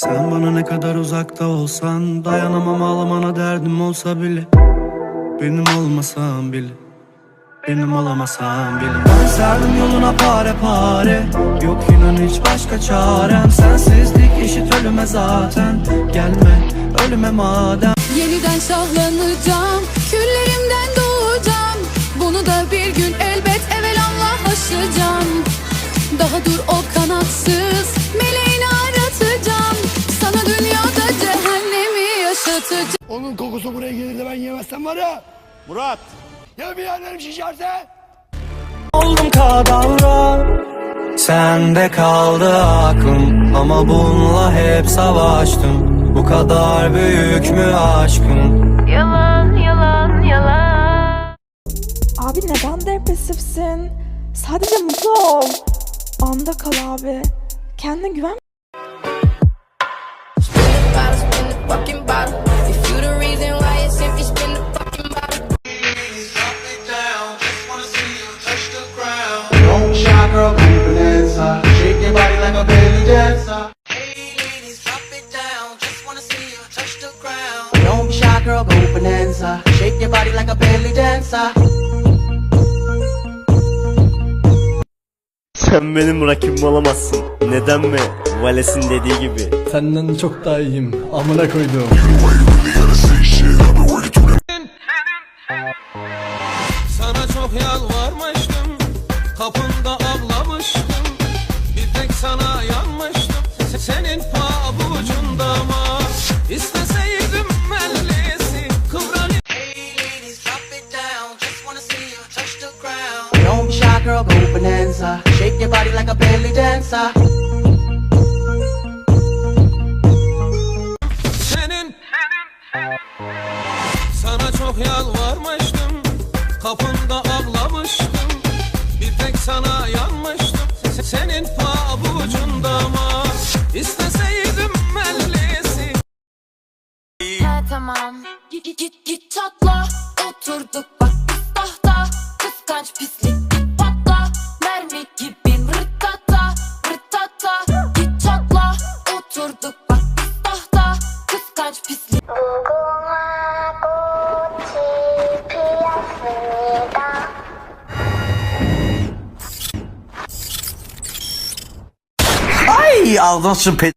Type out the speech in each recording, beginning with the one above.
Sen bana ne kadar uzakta olsan Dayanamam ağlamana derdim olsa bile. Benim olmasan bile benim olamasan bile. Ben serdim yoluna pare pare Yok inan hiç başka çarem Sensizlik eşit ölüme zaten Gelme ölüme madem. Yeniden şahlanacağım Küllerimden doğacağım. Bunu da bir gün elbet evelallah aşacağım. Daha dur o kanatsız Onun kokusu buraya gelir de ben yemezsem var ya. Murat. Ya bir yerlerim şişerse? Oldum kadavra Sende kaldı aklım Ama bununla hep savaştım Bu kadar büyük mü aşkın Yalan yalan yalan Abi neden depresifsin? Sadece mutlu ol. Anda kal abi. Kendine güven. Like a belly dancer. Don't be shy girl, go bonanza. Shake your body like a belly dancer. Sen benim rakibim olamazsın. Neden mi? Vales'in dediği gibi. Senden çok daha iyiyim. Amına koydum. Sana çok yalvarmıştım Kapında ağlamıştım tek sana yanmıştım. Se- Senin pabucunda ama İsteseydim ellisi Kıvran Don't be shy girl, go bonanza. Shake your body like a belly dancer. senin Sana çok yalvarmıştım. Kapında ağlamıştım. Bir tek sana yanmıştım. Se- Senin Oturduk bak biz tahta Kıskanç pislik git patla Mermi gibi rıttata rıttata Git çatla Oturduk bak biz tahta Kıskanç pislik. Ay ağzına şu pe...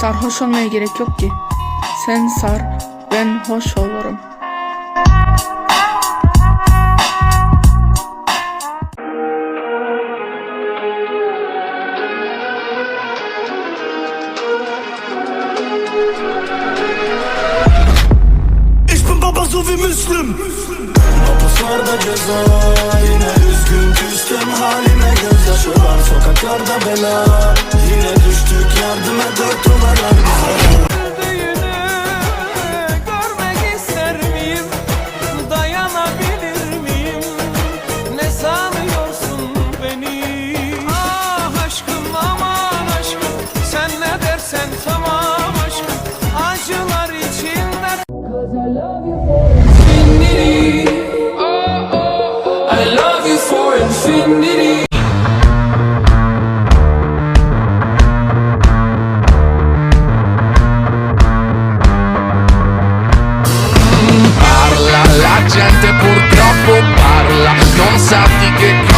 Sarhoş olmaya gerek yok ki. Sen sar, ben hoş olurum. Wie Müslüm. Mapuslarda ceza Yine üzgün küstüm halime gözyaşı var. Sokaklarda bela Yine düştük yardım et dört duvarlar Parla, la gente purtroppo parla, non sa di che cosa.